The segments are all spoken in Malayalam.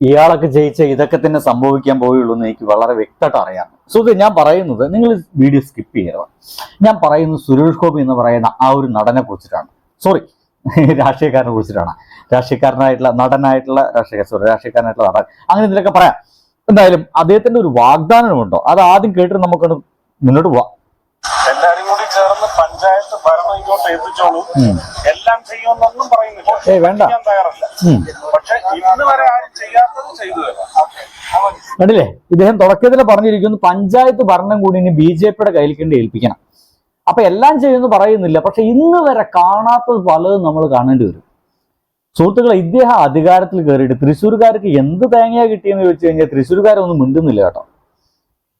ഇയാളൊക്കെ ജയിച്ച ഇതൊക്കെ തന്നെ സംഭവിക്കാൻ പോയുള്ളൂ എന്ന് എനിക്ക് വളരെ വ്യക്തമായിട്ട് അറിയാം. സുഹൃത്തെ ഞാൻ പറയുന്നത് നിങ്ങൾ വീഡിയോ സ്കിപ്പ് ചെയ്യരുത്. ഞാൻ പറയുന്നത് സുരേഷ് ഗോപി എന്ന് പറയുന്ന ആ ഒരു നടനെ കുറിച്ചിട്ടാണ്. സോറി രാഷ്ട്രീയക്കാരനെ കുറിച്ചിട്ടാണ്. രാഷ്ട്രീയക്കാരനായിട്ടുള്ള നടനായിട്ടുള്ള രാഷ്ട്രീയ സോറി രാഷ്ട്രീയക്കാരനായിട്ടുള്ള നടൻ. അങ്ങനെ ഇതിലൊക്കെ പറയാം. എന്തായാലും അദ്ദേഹത്തിന്റെ ഒരു വാഗ്ദാനമുണ്ടോ? അത് ആദ്യം കേട്ടിട്ട് നമുക്കൊന്ന് മുന്നോട്ട് പോവാം. പഞ്ചായത്ത് ഭരണം ഇങ്ങോട്ട് എത്തിച്ചോളൂ. എല്ലാം ചെയ്യുമെന്നൊന്നും പറയുന്നില്ല. വേണ്ട. ഞാൻ തയ്യാറല്ല. പക്ഷെ ഇന്ന് വരെ ആരും ചെയ്യാത്തത് ചെയ്തു തരാം. കണ്ടില്ലേ? ഇദ്ദേഹം തുടക്കത്തിൽ പറഞ്ഞിരിക്കുന്നു പഞ്ചായത്ത് ഭരണം കൂടി ഇനി ബി ജെ പിയുടെ കയ്യിൽ കണ്ട് ഏൽപ്പിക്കണം. അപ്പൊ എല്ലാം ചെയ്യുമെന്ന് പറയുന്നില്ല. പക്ഷെ ഇന്ന് വരെ കാണാത്തത് പലതും നമ്മൾ കാണേണ്ടി വരും. സുഹൃത്തുക്കളെ ഇദ്ദേഹം അധികാരത്തിൽ കയറിയിട്ട് തൃശ്ശൂർക്കാർക്ക് എന്ത് തേങ്ങയാ കിട്ടിയെന്ന് ചോദിച്ചു കഴിഞ്ഞാൽ തൃശ്ശൂർക്കാരൊന്നും മിണ്ടുന്നില്ല കേട്ടോ.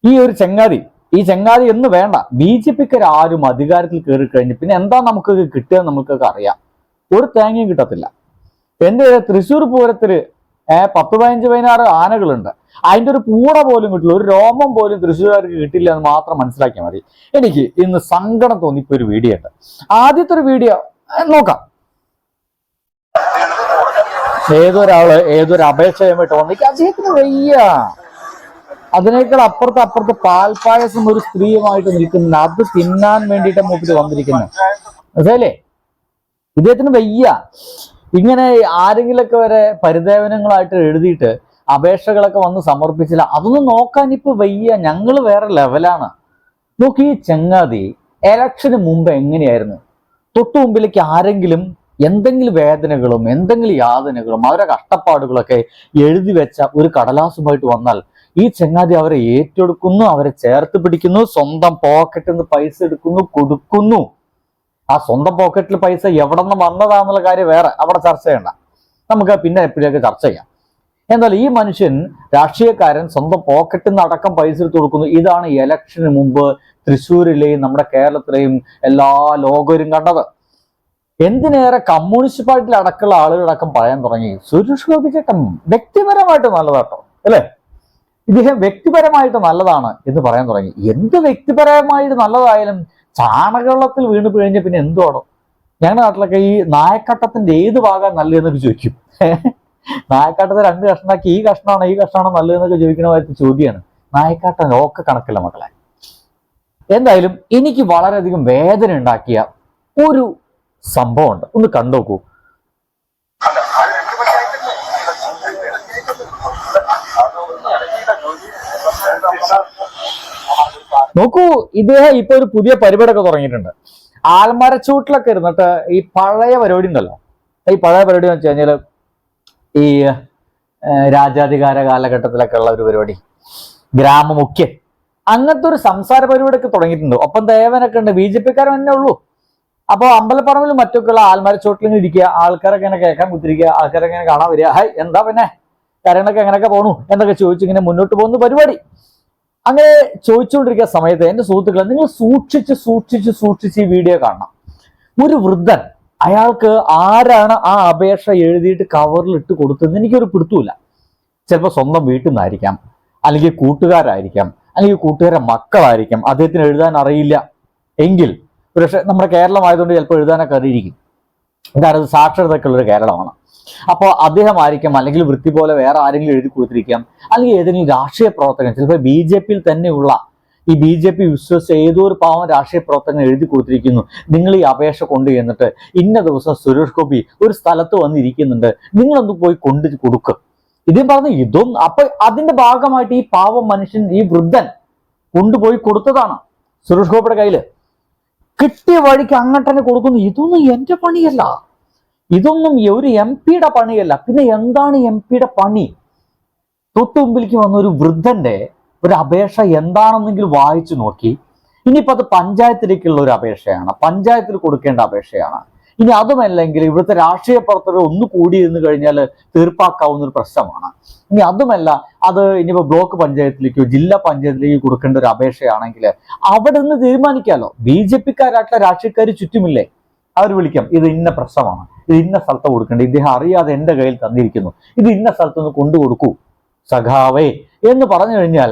ഈ ഒരു ചെങ്ങാതി ഈ ചെങ്ങാതി എന്ന് വേണ്ട. ബി ജെ പിക്കാർ ആരും അധികാരത്തിൽ കയറി കഴിഞ്ഞ് പിന്നെ എന്താ നമുക്ക് കിട്ടുക നമുക്കൊക്കെ അറിയാം. ഒരു തേങ്ങയും കിട്ടത്തില്ല. എന്ത് തൃശ്ശൂർ പൂരത്തിൽ പത്ത് പതിനഞ്ച് പതിനാറ് ആനകളുണ്ട്. അതിന്റെ ഒരു പൂട പോലും കിട്ടില്ല. ഒരു രോമം പോലും തൃശ്ശൂർകാർക്ക് കിട്ടില്ല എന്ന് മാത്രം മനസ്സിലാക്കിയാൽ മതി. എനിക്ക് ഇന്ന് സങ്കടം തോന്നിപ്പോ ഒരു വീഡിയോ ഉണ്ട്. ആദ്യത്തെ ഒരു വീഡിയോ നോക്കാം. ഏതൊരാൾ ഏതൊരു അപേക്ഷയുമായിട്ട് വന്നിട്ട് അദ്ദേഹത്തിന് വയ്യ. അതിനേക്കാൾ അപ്പുറത്ത് അപ്പുറത്ത് പാൽപ്പായസം ഒരു സ്ത്രീയുമായിട്ട് നിൽക്കുന്നുണ്ട് അത് തിന്നാൻ വേണ്ടിയിട്ട് മൂപ്പിട്ട് വന്നിരിക്കുന്നു. അതല്ലേ ഇദ്ദേഹത്തിന് വയ്യ. ഇങ്ങനെ ആരെങ്കിലൊക്കെ വരെ പരിദേവനങ്ങളായിട്ട് എഴുതിയിട്ട് അപേക്ഷകളൊക്കെ വന്ന് സമർപ്പിച്ചില്ല. അതൊന്നും നോക്കാൻ ഇപ്പൊ വയ്യ. ഞങ്ങൾ വേറെ ലെവലാണ്. നോക്കി ഈ ചങ്ങാതി എലക്ഷന് മുമ്പ് എങ്ങനെയായിരുന്നു? തൊട്ടു മുമ്പിലേക്ക് ആരെങ്കിലും എന്തെങ്കിലും വേദനകളും എന്തെങ്കിലും യാതനകളും അവരെ കഷ്ടപ്പാടുകളൊക്കെ എഴുതി വെച്ച ഒരു കടലാസുമായിട്ട് വന്നാൽ ഈ ചങ്ങാതി അവരെ ഏറ്റെടുക്കുന്നു അവരെ ചേർത്ത് പിടിക്കുന്നു സ്വന്തം പോക്കറ്റിൽ നിന്ന് പൈസ എടുക്കുന്നു കൊടുക്കുന്നു. ആ സ്വന്തം പോക്കറ്റിൽ പൈസ എവിടെ നിന്ന് വന്നതാന്നുള്ള കാര്യം വേറെ അവിടെ ചർച്ച ചെയ്യണ്ട. നമുക്ക് പിന്നെ എപ്പോഴൊക്കെ ചർച്ച ചെയ്യാം. എന്നാൽ ഈ മനുഷ്യൻ രാഷ്ട്രീയക്കാരൻ സ്വന്തം പോക്കറ്റിൽ നിന്ന് അടക്കം പൈസ എടുത്ത് കൊടുക്കുന്നു. ഇതാണ് ഇലക്ഷന് മുമ്പ് തൃശ്ശൂരിലെയും നമ്മുടെ കേരളത്തിലെയും എല്ലാ ലോകരും കണ്ടത്. എന്തിനേറെ കമ്മ്യൂണിസ്റ്റ് പാർട്ടിയിൽ അടക്കമുള്ള ആളുകളടക്കം പറയാൻ തുടങ്ങി? സുരേഷ് ഗോപി ചേട്ടൻ വ്യക്തിപരമായിട്ട് നല്ലതാട്ടോ അല്ലേ? ഇദ്ദേഹം വ്യക്തിപരമായിട്ട് നല്ലതാണ് എന്ന് പറയാൻ തുടങ്ങി. എന്ത് വ്യക്തിപരമായിട്ട് നല്ലതായാലും ചാണകവെള്ളത്തിൽ വീണ് പിഴിഞ്ഞ പിന്നെ എന്തുവാണോ? ഞങ്ങളുടെ നാട്ടിലൊക്കെ ഈ നായക്കട്ടത്തിന്റെ ഏത് ഭാഗം നല്ലതെന്നൊക്കെ ചോദിക്കും. നായക്കാട്ടത്തെ രണ്ട് കഷ്ണമാക്കി ഈ കഷ്ണമാണോ ഈ കഷ്ണമാണോ നല്ലതെന്നൊക്കെ ചോദിക്കുന്ന കാര്യത്തിൽ ചോദ്യമാണ്. നായക്കാട്ടൻ ഒക്കെ കണക്കില്ല മക്കളെ. എന്തായാലും എനിക്ക് വളരെയധികം വേദന ഉണ്ടാക്കിയ ഒരു സംഭവമുണ്ട്. ഒന്ന് കണ്ടോക്കൂ അല്ല അത് രണ്ട് പഞ്ചായത്തല്ലേ നോക്കൂ ഇദ്ദേഹം ഇപ്പൊ ഒരു പുതിയ പരിപാടിയൊക്കെ തുടങ്ങിയിട്ടുണ്ട്. ആൽമരച്ചൂട്ടിലൊക്കെ ഇരുന്നിട്ട് ഈ പഴയ പരിപാടി ഉണ്ടല്ലോ. ഈ പഴയ പരിപാടി എന്ന് വെച്ച് ഈ രാജാധികാര കാലഘട്ടത്തിലൊക്കെ ഉള്ള ഒരു പരിപാടി. ഗ്രാമമുഖ്യൻ അങ്ങനത്തെ ഒരു സംസാര പരിപാടിയൊക്കെ തുടങ്ങിയിട്ടുണ്ട്. ഒപ്പം ദേവനൊക്കെ ഉണ്ട്. ബി ജെ പിക്കാരൻ തന്നെ ഉള്ളൂ. അപ്പോൾ അമ്പലപ്പറമ്പിലും മറ്റൊക്കെയുള്ള ആൽമരച്ചോട്ടിലിങ്ങനെ ഇരിക്കുക ആൾക്കാരൊക്കെ ഇങ്ങനെ കേൾക്കാൻ കുത്തിരിക്കുക ആൾക്കാരൊക്കെ ഇങ്ങനെ കാണാൻ വരിക. ഹായ് എന്താ പിന്നെ? കാര്യങ്ങളൊക്കെ എങ്ങനെയൊക്കെ പോണു? എന്നൊക്കെ ചോദിച്ചിങ്ങനെ മുന്നോട്ട് പോകുന്ന പരിപാടി. അങ്ങനെ ചോദിച്ചുകൊണ്ടിരിക്കുന്ന സമയത്ത് എന്റെ സുഹൃത്തുക്കളെ നിങ്ങൾ സൂക്ഷിച്ച് സൂക്ഷിച്ച് സൂക്ഷിച്ച് ഈ വീഡിയോ കാണണം. ഒരു വൃദ്ധൻ അയാൾക്ക് ആരാണ് ആ അപേക്ഷ എഴുതിയിട്ട് കവറിൽ ഇട്ട് കൊടുത്തതെന്ന് എനിക്കൊരു പിടുത്തമില്ല ചിലപ്പോൾ സ്വന്തം വീട്ടിൽ നിന്നായിരിക്കാം അല്ലെങ്കിൽ കൂട്ടുകാരായിരിക്കാം അല്ലെങ്കിൽ കൂട്ടുകാരെ മക്കളായിരിക്കാം അദ്ദേഹത്തിന് എഴുതാൻ അറിയില്ല. എങ്കിൽ പക്ഷേ നമ്മുടെ കേരളമായതുകൊണ്ട് ചിലപ്പോൾ എഴുതാനൊക്കെ അറിയിരിക്കും. എന്താണത് സാക്ഷരതയ്ക്കുള്ളൊരു കേരളമാണ്. അപ്പോൾ അദ്ദേഹം ആയിരിക്കാം അല്ലെങ്കിൽ വൃത്തി പോലെ വേറെ ആരെങ്കിലും എഴുതി കൊടുത്തിരിക്കാം. അല്ലെങ്കിൽ ഏതെങ്കിലും രാഷ്ട്രീയ പ്രവർത്തകൻ ചിലപ്പോൾ ബി ജെ പിയിൽ തന്നെയുള്ള ഈ ബി ജെ പി വിശ്വസിച്ച ഏതോ ഒരു പാവം രാഷ്ട്രീയ പ്രവർത്തകൻ എഴുതി കൊടുത്തിരിക്കുന്നു. നിങ്ങൾ ഈ അപേക്ഷ കൊണ്ടു ചെന്നിട്ട് ഇന്ന ദിവസം സുരേഷ് ഗോപി ഒരു സ്ഥലത്ത് വന്നിരിക്കുന്നുണ്ട്. നിങ്ങളൊന്ന് പോയി കൊണ്ടു കൊടുക്കുക ഇതേ പറഞ്ഞ ഇതും അപ്പൊ അതിന്റെ ഭാഗമായിട്ട് ഈ പാവം മനുഷ്യൻ ഈ വൃദ്ധൻ കൊണ്ടുപോയി കൊടുത്തതാണ് സുരേഷ് ഗോപിയുടെ കയ്യിൽ. കിട്ടിയ വഴിക്ക് അങ്ങോട്ട് തന്നെ കൊടുക്കുന്നു. ഇതൊന്നും എന്റെ പണിയല്ല. ഇതൊന്നും ഒരു എം പിയുടെ പണിയല്ല. പിന്നെ എന്താണ് എം പിയുടെ പണി? തൊട്ടുമുമ്പിലേക്ക് വന്ന ഒരു വൃദ്ധന്റെ ഒരു അപേക്ഷ എന്താണെന്നെങ്കിലും വായിച്ചു നോക്കി. ഇനിയിപ്പോൾ അത് പഞ്ചായത്തിലേക്കുള്ള ഒരു അപേക്ഷയാണ്. പഞ്ചായത്തിൽ കൊടുക്കേണ്ട അപേക്ഷയാണ്. ഇനി അതുമല്ലെങ്കിൽ ഇവിടുത്തെ രാഷ്ട്രീയ പ്രവർത്തകർ ഒന്ന് കൂടിയിരുന്നു കഴിഞ്ഞാൽ തീർപ്പാക്കാവുന്ന ഒരു പ്രശ്നമാണ്. ഇനി അതുമല്ല അത് ഇനിയിപ്പോ ബ്ലോക്ക് പഞ്ചായത്തിലേക്കോ ജില്ലാ പഞ്ചായത്തിലേക്കോ കൊടുക്കേണ്ട ഒരു അപേക്ഷയാണെങ്കിൽ അവിടെ നിന്ന് തീരുമാനിക്കാമല്ലോ ബി ജെ പിക്കാരായിട്ടുള്ള രാഷ്ട്രീയക്കാർ ചുറ്റുമില്ലേ? അവർ വിളിക്കാം. ഇത് ഇന്ന പ്രശ്നമാണ്. ഇത് ഇന്ന സ്ഥലത്ത് കൊടുക്കേണ്ടത് ഇദ്ദേഹം അറിയാതെ എന്റെ കയ്യിൽ തന്നിരിക്കുന്നു. ഇത് ഇന്ന സ്ഥലത്തൊന്ന് കൊണ്ടു കൊടുക്കൂ. സഖാവേ എന്ന് പറഞ്ഞു കഴിഞ്ഞാൽ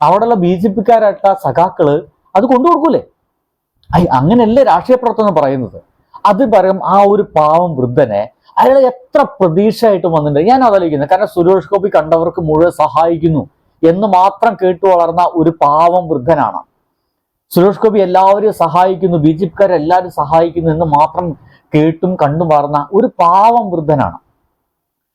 അവിടെയുള്ള ബി ജെ പിക്കാരായിട്ടുള്ള സഖാക്കൾ അത് കൊണ്ടു കൊടുക്കൂലേ? ഐ അങ്ങനെയല്ലേ രാഷ്ട്രീയ പ്രവർത്തനം പറയുന്നത്? അത് പറയും ആ ഒരു പാവം വൃദ്ധനെ അയാൾ എത്ര പ്രതീക്ഷയായിട്ട് വന്നിട്ടുണ്ട്. ഞാൻ ആലോചിക്കുന്നത് കാരണം സുരേഷ് ഗോപി കണ്ടവർക്ക് മുഴുവൻ സഹായിക്കുന്നു എന്ന് മാത്രം കേട്ടു വളർന്ന ഒരു പാവം വൃദ്ധനാണ്. സുരേഷ് ഗോപി എല്ലാവരെയും സഹായിക്കുന്നു ബി ജെ പിക്കാരെല്ലാവരും സഹായിക്കുന്നു എന്ന് മാത്രം കേട്ടും കണ്ടും വളർന്ന ഒരു പാവം വൃദ്ധനാണ്.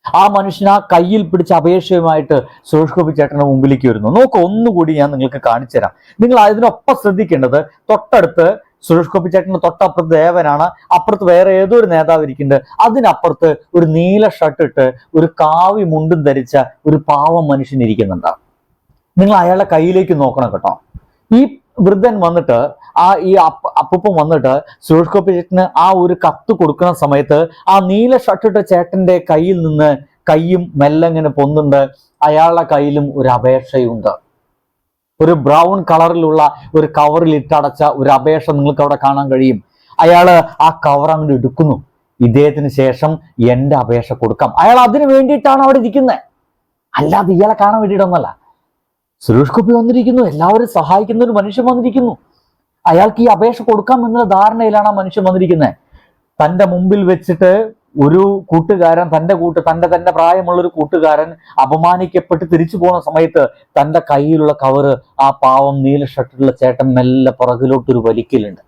ആ മനുഷ്യൻ ആ കയ്യിൽ പിടിച്ച അപേക്ഷയുമായിട്ട് സുരേഷ് ഗോപി ചേട്ടന്റെ മുമ്പിലേക്ക് വരുന്നു. നോക്ക് ഒന്നുകൂടി ഞാൻ നിങ്ങൾക്ക് കാണിച്ചു തരാം. നിങ്ങൾ അതിനൊപ്പം ശ്രദ്ധിക്കേണ്ടത് തൊട്ടടുത്ത് സുരേഷ് ഗോപി ചേട്ടന്റെ തൊട്ടപ്പുറത്ത് ദേവനാണ് അപ്പുറത്ത് വേറെ ഏതോ ഒരു നേതാവ് ഇരിക്കുന്നുണ്ട്. അതിനപ്പുറത്ത് ഒരു നീല ഷർട്ട് ഇട്ട് ഒരു കാവി മുണ്ടും ധരിച്ച ഒരു പാവം മനുഷ്യൻ ഇരിക്കുന്നുണ്ട്. നിങ്ങൾ അയാളുടെ കയ്യിലേക്ക് നോക്കണം കേട്ടോ. ഈ വൃദ്ധൻ വന്നിട്ട് ആ ഈ അപ്പ അപ്പൂപ്പൻ വന്നിട്ട് സുരേഷ് ഗോപി ചേട്ടന് ആ ഒരു കത്ത് കൊടുക്കുന്ന സമയത്ത് ആ നീല ഷർട്ടിട്ട ചേട്ടന്റെ കയ്യിൽ നിന്ന് കൈയും മെല്ലങ്ങനെ പൊന്നുണ്ട്. അയാളുടെ കയ്യിലും ഒരു അപേക്ഷയുണ്ട്. ഒരു ബ്രൗൺ കളറിലുള്ള ഒരു കവറിൽ ഇട്ടടച്ച ഒരു അപേക്ഷ നിങ്ങൾക്ക് അവിടെ കാണാൻ കഴിയും. അയാൾ ആ കവർ അങ്ങോട്ട് എടുക്കുന്നു. ഇദ്ദേഹത്തിന് ശേഷം എന്റെ അപേക്ഷ കൊടുക്കാം. അയാൾ അതിന് വേണ്ടിയിട്ടാണ് അവിടെ ഇരിക്കുന്നത് അല്ലാതെ ഇയാളെ കാണാൻ വേണ്ടിയിട്ടൊന്നല്ല. സുരേഷ് ഗോപി വന്നിരിക്കുന്നു എല്ലാവരും സഹായിക്കുന്ന ഒരു മനുഷ്യൻ വന്നിരിക്കുന്നു. അയാൾക്ക് ഈ അപേക്ഷ കൊടുക്കാം എന്നുള്ള ധാരണയിലാണ് ആ മനുഷ്യൻ വന്നിരിക്കുന്നത്. തന്റെ മുമ്പിൽ വെച്ചിട്ട് ഒരു കൂട്ടുകാരൻ തന്റെ കൂട്ട് തന്റെ തന്നെ പ്രായമുള്ള ഒരു കൂട്ടുകാരൻ അപമാനിക്കപ്പെട്ട് തിരിച്ചു പോകുന്ന സമയത്ത് തന്റെ കയ്യിലുള്ള കവറ് ആ പാവം നീല ഷർട്ടിലുള്ള ചേട്ടൻ മെല്ലെ പുറകിലോട്ടൊരു വലിക്കലുണ്ട്.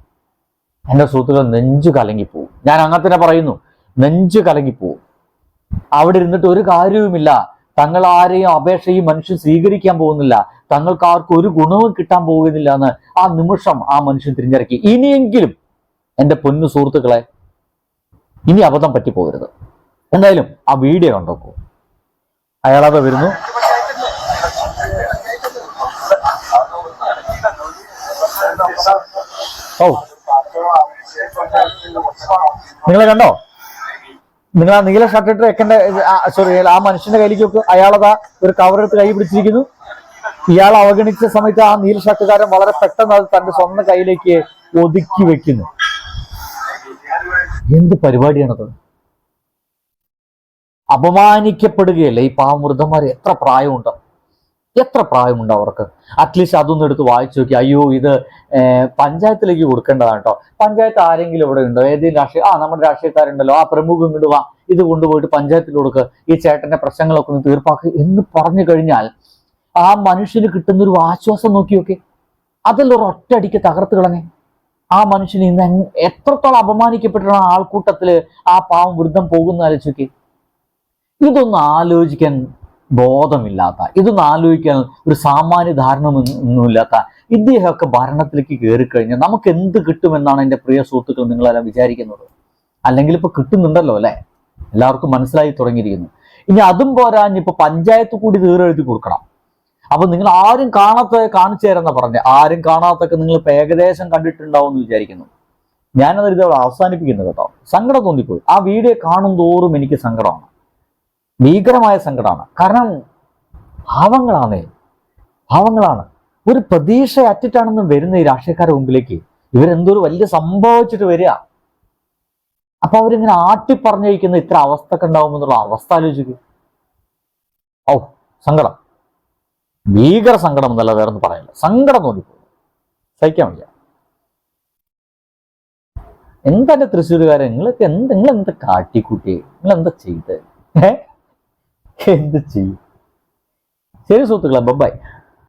എന്റെ സുഹൃത്തുക്കൾ നെഞ്ചു കലങ്ങിപ്പോവും. ഞാൻ അങ്ങനെ തന്നെ പറയുന്നു നെഞ്ചു കലങ്ങിപ്പോവും. അവിടെ ഇരുന്നിട്ട് ഒരു കാര്യവുമില്ല. തങ്ങൾ ആരെയും അപേക്ഷ ഈ മനുഷ്യൻ സ്വീകരിക്കാൻ പോകുന്നില്ല. തങ്ങൾക്ക് ആർക്കും ഒരു ഗുണവും കിട്ടാൻ പോകുന്നില്ല എന്ന് ആ നിമിഷം ആ മനുഷ്യൻ തിരിഞ്ഞിറക്കി. ഇനിയെങ്കിലും എന്റെ പൊന്നു സുഹൃത്തുക്കളെ ഇനി അബദ്ധം പറ്റിപ്പോകരുത് എന്തായാലും ആ വീഡിയോ കണ്ടോക്കൂ അയാളത് വരുന്നു. ഓ നിങ്ങളെ കണ്ടോ? നിങ്ങൾ ആ നീല ഷർട്ട് ഇട്ട് വെക്കേണ്ട സോറി ആ മനുഷ്യന്റെ കയ്യിലേക്ക് അയാളതാ ഒരു കവർ എടുത്ത് കൈ പിടിച്ചിരിക്കുന്നു. ഇയാൾ അവഗണിച്ച സമയത്ത് ആ നീല ഷർട്ടുകാരൻ വളരെ പെട്ടെന്ന് അത് തന്റെ സ്വന്തം കയ്യിലേക്ക് ഒതുക്കി വെക്കുന്നു. എന്ത് പരിപാടിയാണത്? അപമാനിക്കപ്പെടുകയല്ലേ ഈ പാവമൃദ്ധന്മാർ എത്ര പ്രായമുണ്ട്? എത്ര പ്രായമുണ്ട് അവർക്ക്? അറ്റ്ലീസ്റ്റ് അതൊന്നും എടുത്ത് വായിച്ചു നോക്കി. അയ്യോ ഇത് പഞ്ചായത്തിലേക്ക് കൊടുക്കേണ്ടതാണ് കേട്ടോ പഞ്ചായത്ത് ആരെങ്കിലും ഇവിടെ ഉണ്ടോ? ഏതെങ്കിലും രാഷ്ട്രീയ ആ നമ്മുടെ രാഷ്ട്രീയക്കാരുണ്ടല്ലോ. ആ പ്രമുഖം ഇങ്ങോട്ട് വാ. ഇത് കൊണ്ടുപോയിട്ട് പഞ്ചായത്തിൽ കൊടുക്കുക ഈ ചേട്ടന്റെ പ്രശ്നങ്ങളൊക്കെ ഒന്ന് തീർപ്പാക്കുക എന്ന് പറഞ്ഞു കഴിഞ്ഞാൽ ആ മനുഷ്യന് കിട്ടുന്ന ഒരു ആശ്വാസം നോക്കി നോക്കി. അതിൽ ഒരു ഒറ്റയടിക്ക് തകർത്ത് കളഞ്ഞേ. ആ മനുഷ്യന് ഇന്ന് എത്രത്തോളം അപമാനിക്കപ്പെട്ടിട്ടുള്ള ആൾക്കൂട്ടത്തിൽ ആ പാവം വൃദ്ധം പോകുന്ന ആലോചിക്ക് ഇതൊന്ന് ആലോചിക്കാൻ ബോധമില്ലാത്ത ഇതൊന്നും ആലോചിക്കാൻ ഒരു സാമാന്യ ധാരണ ഒന്നുമില്ലാത്ത ഇദ്ദേഹമൊക്കെ ഭരണത്തിലേക്ക് കയറി കഴിഞ്ഞാൽ നമുക്ക് എന്ത് കിട്ടുമെന്നാണ് എന്റെ പ്രിയ സുഹൃത്തുക്കൾ നിങ്ങളെല്ലാം വിചാരിക്കുന്നത്? അല്ലെങ്കിൽ ഇപ്പൊ കിട്ടുന്നുണ്ടല്ലോ അല്ലേ? എല്ലാവർക്കും മനസ്സിലായി തുടങ്ങിയിരിക്കുന്നു. ഇനി അതും പോരാ ഇപ്പൊ പഞ്ചായത്ത് കൂടി തീരെഴുതി കൊടുക്കണം. അപ്പൊ നിങ്ങൾ ആരും കാണാത്ത കാണിച്ചു തരാന്ന പറഞ്ഞ. ആരും കാണാത്തൊക്കെ നിങ്ങൾ ഇപ്പൊ ഏകദേശം കണ്ടിട്ടുണ്ടാവും എന്ന് വിചാരിക്കുന്നു. ഞാനത് ഇതോടെ അവസാനിപ്പിക്കുന്നു കേട്ടോ. സങ്കടം തോന്നിപ്പോയി. ആ വീഡിയോ കാണും തോറും എനിക്ക് സങ്കടമാണ്. ഭീകരമായ സങ്കടമാണ്. കാരണം ഭാവങ്ങളാണേ. ഭാവങ്ങളാണ്. ഒരു പ്രതീക്ഷ അറ്റിട്ടാണെന്നും വരുന്ന ഈ രാഷ്ട്രീയക്കാരുടെ മുമ്പിലേക്ക് ഇവരെന്തോ ഒരു വലിയ സംഭവിച്ചിട്ട് വരിക. അപ്പൊ അവരിങ്ങനെ ആട്ടി പറഞ്ഞിരിക്കുന്ന ഇത്ര അവസ്ഥ ഉണ്ടാവുമെന്നുള്ള അവസ്ഥ ആലോചിക്കുക ഓ സങ്കടം. ഭീകര സങ്കടം എന്നല്ല വേറെ ഒന്നും പറയില്ല സങ്കടം തോന്നിപ്പോയി സഹിക്കാൻ വയ്യ. എന്താ എന്റെ നിങ്ങൾക്ക് എന്ത് നിങ്ങൾ എന്താ കാട്ടിക്കൂട്ടി? നിങ്ങൾ എന്താ ചെയ്ത്? ഏ? എന്ത് ചെയ്യും ശരി സുഹൃത്തുക്കളെ ബൈ